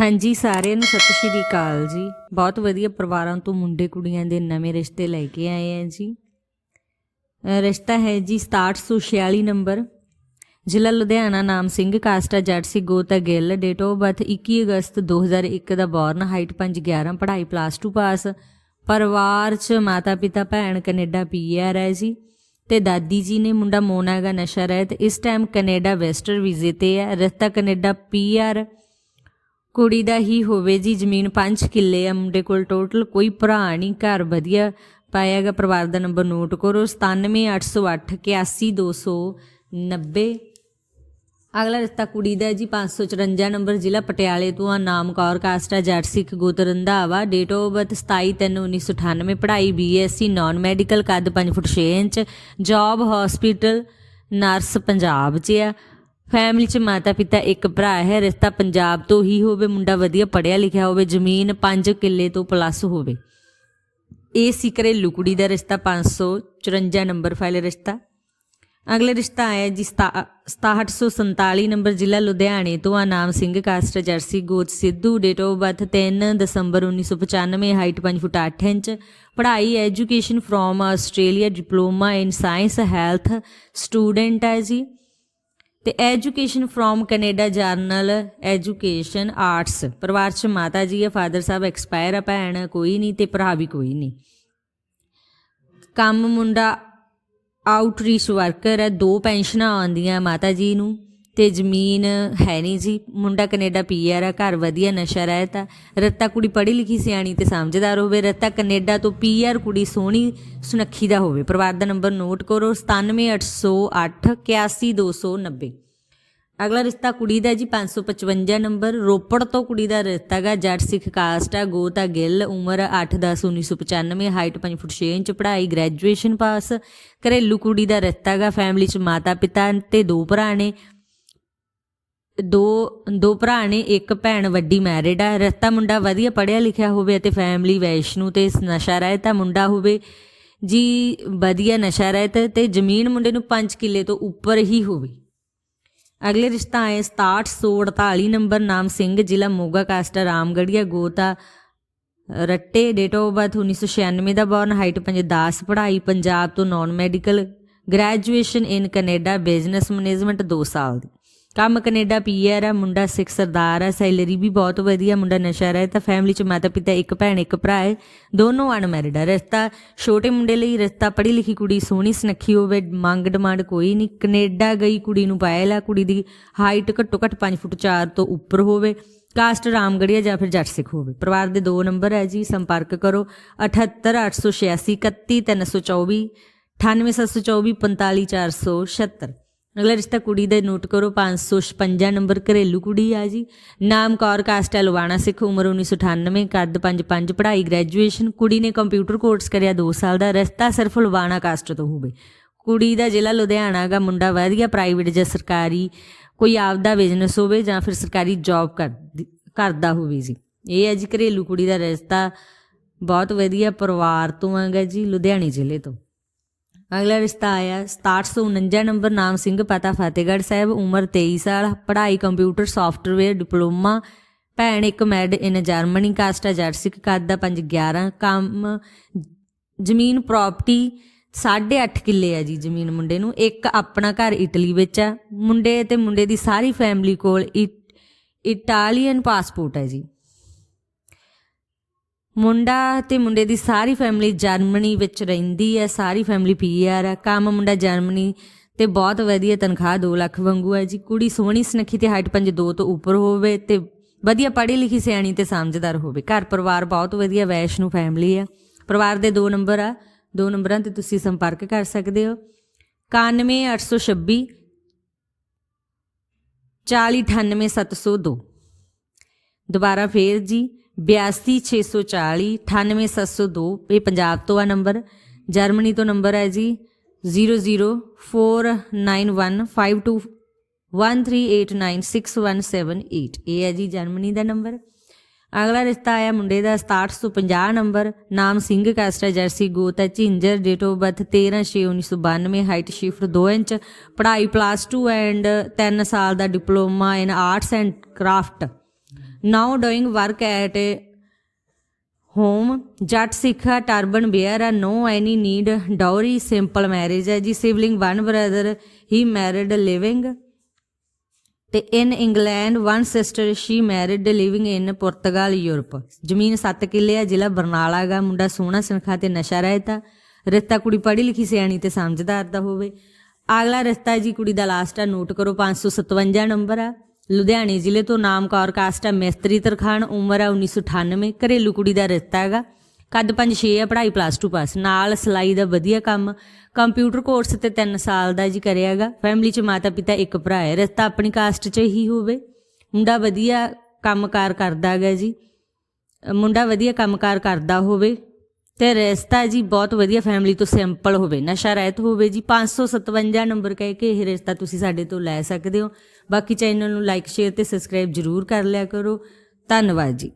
ਹਾਂਜੀ, ਸਾਰਿਆਂ ਨੂੰ ਸਤਿ ਸ਼੍ਰੀ ਅਕਾਲ ਜੀ। ਬਹੁਤ ਵਧੀਆ ਪਰਿਵਾਰਾਂ ਤੋਂ ਮੁੰਡੇ ਕੁੜੀਆਂ ਦੇ ਨਵੇਂ ਰਿਸ਼ਤੇ ਲੈ ਕੇ ਆਏ ਆ ਜੀ। ਰਿਸ਼ਤਾ ਹੈ ਜੀ 6746 ਨੰਬਰ। ਜ਼ਿਲ੍ਹਾ ਲੁਧਿਆਣਾ ਨਾਮ ਸਿੰਘ, ਕਾਸਟਾ ਜੱਟ ਸੀ, ਗੋਤਾ ਗਿੱਲ। ਡੇਟ ਆਫ ਬਰਥ 21 ਅਗਸਤ 2001 ਦਾ ਬੌਰਨ ਹਾਈਟ 511 ਪੜ੍ਹਾਈ ਪਲੱਸ 2 ਪਾਸ ਪਰਿਵਾਰ 'ਚ ਮਾਤਾ ਪਿਤਾ, ਭੈਣ ਕੈਨੇਡਾ ਪੀਆਰ ਹੈ ਜੀ। ਤੇ ਦਾਦੀ ਜੀ ਨੇ ਮੁੰਡਾ ਮੋਨਾ ਹੈਗਾ ਨਸ਼ਾ ਰਹਿਤ। ਇਸ ਟਾਈਮ ਕੈਨੇਡਾ ਵੈਸਟਰ ਵੀਜ਼ੇ ਤੇ ਹੈ। ਰਿਸ਼ਤਾ ਕੈਨੇਡਾ ਪੀਆਰ ਕੁੜੀ ਦਾ ਹੀ ਹੋਵੇ ਜੀ, ਜ਼ਮੀਨ 5 ਕਿੱਲੇ ਆ, ਮੁੰਡੇ ਕੋਲ ਟੋਟਲ ਕੋਈ ਭਰਾ ਨਹੀਂ, ਘਰ ਵਧੀਆ ਪਾਇਆਗਾ ਪਰਿਵਾਰ ਦਾ ਨੰਬਰ ਨੋਟ ਕਰੋ 97808 81290 ਅਗਲਾ ਰਿਸ਼ਤਾ ਕੁੜੀ ਦਾ ਹੈ ਜੀ 554 ਨੰਬਰ ਜ਼ਿਲ੍ਹਾ ਪਟਿਆਲੇ ਤੋਂ ਆ ਨਾਮ ਕੌਰ ਕਾਸਟਾ ਜੱਟ ਸਿੱਖ ਗੋਤ ਰੰਧਾਵਾ ਡੇਟ ਆਫ ਬਰਥ 27/3/1998 ਪੜ੍ਹਾਈ ਬੀਐਸਸੀ ਨਾਨ ਮੈਡੀਕਲ ਕੱਦ 5 foot 6 inch job hospital nurse Punjab 'ਚ ਆ। ਫੈਮਿਲੀ 'ਚ ਮਾਤਾ ਪਿਤਾ ਇੱਕ ਭਰਾ ਹੈ, ਰਿਸ਼ਤਾ ਪੰਜਾਬ ਤੋਂ ਹੀ ਹੋਵੇ, ਮੁੰਡਾ ਵਧੀਆ ਪੜ੍ਹਿਆ ਲਿਖਿਆ ਹੋਵੇ, ਜ਼ਮੀਨ 5 ਕਿੱਲੇ ਤੋਂ ਪਲੱਸ ਹੋਵੇ। ਇਹ ਸੀ ਘਰੇਲੂ ਕੁੜੀ ਦਾ ਰਿਸ਼ਤਾ 554 ਨੰਬਰ ਫਾਈਲ ਰਿਸ਼ਤਾ। ਅਗਲੇ ਰਿਸ਼ਤਾ ਆਇਆ ਜੀ 6747 ਨੰਬਰ ਜ਼ਿਲ੍ਹਾ ਲੁਧਿਆਣੇ ਤੋਂ। ਆ ਨਾਮ ਸਿੰਘ ਕਾਸਟ ਜਰਸੀ, ਗੋਤ, ਸਿੱਧੂ, ਡੇਟ ਆਫ ਬਰਥ 3 ਦਸੰਬਰ 1995 ਹਾਈਟ 5 ਫੁੱਟ 8 ਇੰਚ। ਪੜ੍ਹਾਈ education from Australia diploma in science health student ਹੈ ਜੀ। ਤੇ education from Canada general education arts. ਪਰਿਵਾਰ ਚ ਮਾਤਾ ਜੀ ਹੈ, ਫਾਦਰ ਸਾਹਿਬ ਐਕਸਪਾਇਰ ਆ ਭੈਣ, ਕੋਈ ਨਹੀਂ ਤੇ ਭਰਾ ਵੀ ਕੋਈ ਨਹੀਂ। ਕੰਮ ਮੁੰਡਾ ਆਊਟਰੀਚ ਵਰਕਰ ਹੈ, ਦੋ ਪੈਨਸ਼ਨਾਂ ਆਉਂਦੀਆਂ ਮਾਤਾ ਜੀ ਨੂੰ। ਤੇ ਜ਼ਮੀਨ ਹੈ ਨਹੀਂ ਜੀ। ਮੁੰਡਾ ਕੈਨੇਡਾ ਪੀਆਰ ਆ, ਘਰ ਵਧੀਆ ਨਸ਼ਾ ਰਹਿਤ। ਆ ਰੱਤਾ ਕੁੜੀ ਪੜ੍ਹੀ ਲਿਖੀ ਸਿਆਣੀ ਤੇ ਸਮਝਦਾਰ ਹੋਵੇ। ਰੱਤਾ ਕੈਨੇਡਾ ਤੋਂ ਪੀਆਰ ਕੁੜੀ ਸੋਹਣੀ, ਸੁਨੱਖੀ ਦਾ ਹੋਵੇ। ਪਰਿਵਾਰ ਦਾ ਨੰਬਰ ਨੋਟ ਕਰੋ। 97808 81290 ਅਗਲਾ ਰਿਸ਼ਤਾ ਕੁੜੀ ਦਾ ਜੀ 555 ਨੰਬਰ। ਰੋਪੜ ਤੋਂ ਕੁੜੀ ਦਾ ਰਿਸ਼ਤਾ ਗਾ। ਜੱਟ ਸਿੱਖ ਕਾਸਟ ਆ, ਗੋਤਾ ਗਿੱਲ, ਉਮਰ 8/10/1995 ਹਾਈਟ 5 ਫੁੱਟ 6 ਇੰਚ, ਪੜ੍ਹਾਈ ਗ੍ਰੈਜੂਏਸ਼ਨ ਪਾਸ। ਘਰੇਲੂ ਕੁੜੀ ਦਾ ਰਿਸ਼ਤਾ ਗਾ। ਫੈਮਿਲੀ ਚ ਮਾਤਾ ਪਿਤਾ ਤੇ ਦੋ ਭਰਾ ਨੇ। ਦੋ ਦੋ ਭਰਾ ਨੇ, ਇੱਕ ਭੈਣ ਵੱਡੀ ਮੈਰਿਡ ਆ। ਰਿਸ਼ਤਾ ਮੁੰਡਾ ਵਧੀਆ ਪੜ੍ਹਿਆ ਲਿਖਿਆ ਹੋਵੇ ਅਤੇ ਫੈਮਿਲੀ ਵੈਸ਼ਨੂ ਤੇ ਨਸ਼ਾ ਰਹਿਤ ਮੁੰਡਾ ਹੋਵੇ। ਜੀ, ਵਧੀਆ ਨਸ਼ਾ ਰਹਿਤ ਤੇ ਜ਼ਮੀਨ ਮੁੰਡੇ ਨੂੰ 5 ਕਿੱਲੇ ਤੋਂ ਉੱਪਰ ਹੀ ਹੋਵੇ। ਅਗਲੇ ਰਿਸ਼ਤਾ ਆਏ 6748 ਨੰਬਰ ਨਾਮ ਸਿੰਘ, ਜ਼ਿਲ੍ਹਾ ਮੋਗਾ, ਕਾਸਟ ਰਾਮਗੜੀਆ ਗੋਤਾ, ਰੱਟੇ ਡੇਟ ਆਫ ਬਰਥ 1996 ਦਾ ਬੌਰਨ ਹਾਈਟ 510 ਪੜ੍ਹਾਈ ਪੰਜਾਬ ਤੋਂ non medical graduation in Canada business management 2 ਸਾਲ ਦੀ। ਕੰਮ ਕੈਨੇਡਾ ਪੀਆਰ ਆ ਮੁੰਡਾ ਸਿੱਖ ਸਰਦਾਰ ਆ, ਸੈਲਰੀ ਵੀ ਬਹੁਤ ਵਧੀਆ, ਮੁੰਡਾ ਨਸ਼ਾ ਰਹਿ, ਤਾਂ ਫੈਮਿਲੀ ਚ ਮਾਤਾ ਪਿਤਾ ਇੱਕ ਭੈਣ, ਇੱਕ ਭਰਾ ਹੈ, ਦੋਨੋਂ ਅਨਮੈਰਿਡ ਆ। ਰਿਸ਼ਤਾ ਛੋਟੇ ਮੁੰਡੇ ਲਈ ਰਿਸ਼ਤਾ ਪੜ੍ਹੀ ਲਿਖੀ ਕੁੜੀ ਸੋਹਣੀ, ਸੁਨੱਖੀ ਹੋਵੇ, ਮੰਗ ਡਿਮਾਂਡ ਕੋਈ ਨਹੀਂ। ਕੈਨੇਡਾ ਗਈ ਕੁੜੀ ਨੂੰ ਪਾਇਲ ਆ ਕੁੜੀ ਦੀ ਹਾਈਟ ਘੱਟੋ ਘੱਟ 5 ਫੁੱਟ 4 ਤੋਂ ਉੱਪਰ ਹੋਵੇ ਕਾਸਟ ਰਾਮਗੜੀਆ ਜਾਂ ਫਿਰ ਜੱਟ ਸਿੱਖ ਹੋਵੇ। ਪਰਿਵਾਰ ਦੇ ਦੋ ਨੰਬਰ ਹੈ ਜੀ, ਸੰਪਰਕ ਕਰੋ 78886 32324 98724 45476 ਅਗਲਾ ਰਿਸ਼ਤਾ ਕੁੜੀ ਦਾ ਨੋਟ ਕਰੋ 556 ਨੰਬਰ ਘਰੇਲੂ ਕੁੜੀ ਆ ਜੀ। ਨਾਮ ਕੌਰ, ਕਾਸਟ ਹੈ ਲਵਾਣਾ ਸਿੱਖ, ਉਮਰ 1998 ਕੱਦ 55 ਪੜ੍ਹਾਈ ਗ੍ਰੈਜੂਏਸ਼ਨ ਕੁੜੀ ਨੇ ਕੰਪਿਊਟਰ ਕੋਰਸ ਕਰਿਆ 2 ਸਾਲ ਦਾ, ਰਿਸ਼ਤਾ ਸਿਰਫ ਲਵਾਣਾ ਕਾਸਟ ਤੋਂ ਹੋਵੇ। ਕੁੜੀ ਦਾ ਜ਼ਿਲ੍ਹਾ ਲੁਧਿਆਣਾ ਦਾ ਮੁੰਡਾ ਵਧੀਆ ਪ੍ਰਾਈਵੇਟ ਜਾਂ ਸਰਕਾਰੀ, ਕੋਈ ਆਪਦਾ ਬਿਜ਼ਨਸ ਹੋਵੇ ਜਾਂ ਫਿਰ ਸਰਕਾਰੀ ਜੌਬ ਕਰਦਾ ਹੋਵੇ ਜੀ। ਇਹ ਹੈ ਜੀ ਘਰੇਲੂ ਕੁੜੀ ਦਾ ਰਿਸ਼ਤਾ। ਬਹੁਤ ਵਧੀਆ, ਪਰਿਵਾਰ ਤੋਂ ਹੈਗਾ ਜੀ, ਲੁਧਿਆਣੇ ਜ਼ਿਲ੍ਹੇ ਤੋਂ। ਅਗਲਾ ਰਿਸ਼ਤਾ ਆਇਆ 6749 ਨੰਬਰ ਨਾਮ ਸਿੰਘ ਪਤਾ ਫਤਿਹਗੜ੍ਹ ਸਾਹਿਬ, ਉਮਰ 23 ਸਾਲ, ਪੜ੍ਹਾਈ ਕੰਪਿਊਟਰ ਸੌਫਟਵੇਅਰ ਡਿਪਲੋਮਾ, ਭੈਣ ਇੱਕ ਮੈਡ ਇਨ ਜਰਮਨੀ, ਕਾਸਟ ਆ ਜੱਟ ਸਿੱਖ ਕੱਦ ਦਾ 511 ਕੰਮ, ਜ਼ਮੀਨ ਪ੍ਰਾਪਰਟੀ 8.5 ਕਿੱਲੇ ਆ ਜੀ ਜ਼ਮੀਨ ਮੁੰਡੇ ਨੂੰ, ਇੱਕ ਆਪਣਾ ਘਰ ਇਟਲੀ ਵਿੱਚ ਆ ਮੁੰਡੇ ਤੇ ਮੁੰਡੇ ਦੀ ਸਾਰੀ ਫੈਮਿਲੀ ਕੋਲ ਇਟਾਲੀਅਨ ਪਾਸਪੋਰਟ ਹੈ ਜੀ। ਮੁੰਡਾ ਤੇ ਮੁੰਡੇ ਦੀ ਸਾਰੀ ਫੈਮਿਲੀ ਜਰਮਨੀ ਵਿੱਚ ਰਹਿੰਦੀ ਹੈ, ਸਾਰੀ ਫੈਮਿਲੀ ਪੀਆਰ ਹੈ। ਕੰਮ ਮੁੰਡਾ ਜਰਮਨੀ ਤੇ ਬਹੁਤ ਵਧੀਆ ਤਨਖਾਹ 2 ਲੱਖ ਵਾਂਗੂ ਹੈ ਜੀ। ਕੁੜੀ ਸੋਹਣੀ, ਸੁਨੱਖੀ ਤੇ ਹਾਈਟ 5'2 ਤੋਂ ਉੱਪਰ ਹੋਵੇ ਤੇ ਵਧੀਆ ਪੜ੍ਹੀ ਲਿਖੀ, ਸਿਆਣੀ ਤੇ ਸਮਝਦਾਰ ਹੋਵੇ। ਘਰ ਪਰਿਵਾਰ ਬਹੁਤ ਵਧੀਆ, ਵੈਸ਼ਨੂ ਫੈਮਿਲੀ ਆ ਪਰਿਵਾਰ ਦੇ ਦੋ ਨੰਬਰ ਆ। ਦੋ ਨੰਬਰਾਂ ਤੇ ਤੁਸੀਂ ਸੰਪਰਕ ਕਰ ਸਕਦੇ ਹੋ। 91826 4098702 ਦੁਬਾਰਾ ਫੇਰ ਜੀ। 82640 98702 ਇਹ ਪੰਜਾਬ ਤੋਂ ਆ ਨੰਬਰ ਜਰਮਨੀ ਤੋਂ ਨੰਬਰ ਹੈ ਜੀ। 004915213896178 ਇਹ ਹੈ ਜੀ ਜਰਮਨੀ ਦਾ ਨੰਬਰ ਅਗਲਾ ਰਿਸ਼ਤਾ ਆਇਆ ਮੁੰਡੇ ਦਾ 6750 ਨੰਬਰ ਨਾਮ ਸਿੰਘ ਕਾਸਟਾ, ਜਰਸੀ ਗੋਤ ਹੈ, Jhinjar date of birth 13/6/1992 height shift 2 inch. ਪੜ੍ਹਾਈ ਪਲੱਸ 2 ਐਂਡ 3 ਸਾਲ ਦਾ diploma in arts and craft now doing work at home Jatt Sikh ਆ ਟਰਬਨ ਵੇਅਰ ਆ no any need dowry simple marriage ਹੈ ਜੀ। Sibling one brother he married living ਤੇ in England one sister she married living in Portugal Europe ਜ਼ਮੀਨ 7 ਕਿੱਲੇ ਆ ਜ਼ਿਲ੍ਹਾ ਬਰਨਾਲਾ ਗਾ ਮੁੰਡਾ ਸੋਹਣਾ ਸੁਨੱਖਾ ਤੇ ਨਸ਼ਾ ਰਹਿਤਾ। ਰਿਸ਼ਤਾ ਕੁੜੀ ਪੜ੍ਹੀ ਲਿਖੀ, ਸਿਆਣੀ ਤੇ ਸਮਝਦਾਰ ਦਾ ਹੋਵੇ। ਅਗਲਾ ਰਿਸ਼ਤਾ ਜੀ, ਕੁੜੀ ਦਾ ਲਾਸਟ ਆ ਨੋਟ ਕਰੋ 557 ਨੰਬਰ ਆ ਲੁਧਿਆਣੇ ਜ਼ਿਲ੍ਹੇ ਤੋਂ ਨਾਮ ਕੌਰ ਕਾਸਟ ਆ ਮਿਸਤਰੀ ਤਰਖਾਨ ਉਮਰ ਆ 1998 ਘਰੇਲੂ ਕੁੜੀ ਦਾ ਰਿਸ਼ਤਾ ਹੈਗਾ। ਕੱਦ 5-6 ਆ, ਪੜ੍ਹਾਈ ਪਲੱਸ 2 ਪਾਸ। ਨਾਲ ਸਿਲਾਈ ਦਾ ਵਧੀਆ ਕੰਮ ਕੰਪਿਊਟਰ ਕੋਰਸ ਤੇ 3 ਸਾਲ ਦਾ ਜੀ ਕਰਿਆਗਾ ਫੈਮਿਲੀ ਚ ਮਾਤਾ ਪਿਤਾ ਇੱਕ ਭਰਾ ਹੈ, ਰਿਸ਼ਤਾ ਆਪਣੀ ਕਾਸਟ ਚ ਹੀ ਹੋਵੇ। ਮੁੰਡਾ ਵਧੀਆ ਕੰਮਕਾਰ ਕਰਦਾ ਹੈਗਾ ਜੀ। ਮੁੰਡਾ ਵਧੀਆ ਕੰਮਕਾਰ ਕਰਦਾ ਹੋਵੇ। ਤੇ ਰਿਸ਼ਤਾ ਜੀ ਬਹੁਤ ਵਧੀਆ ਫੈਮਿਲੀ ਤੋਂ ਸਿੰਪਲ ਹੋਵੇ। ਨਸ਼ਾ ਰਹਿਤ ਹੋਵੇ ਜੀ 557 ਨੰਬਰ ਕਹਿ ਕੇ ਇਹ ਰਿਸ਼ਤਾ ਤੁਸੀਂ ਸਾਡੇ ਤੋਂ ਲੈ ਸਕਦੇ ਹੋ। ਬਾਕੀ ਚੈਨਲ ਨੂੰ ਲਾਈਕ ਸ਼ੇਅਰ ਤੇ ਸਬਸਕ੍ਰਾਈਬ ਜਰੂਰ ਕਰ ਲਿਆ ਕਰੋ। ਧੰਨਵਾਦ ਜੀ।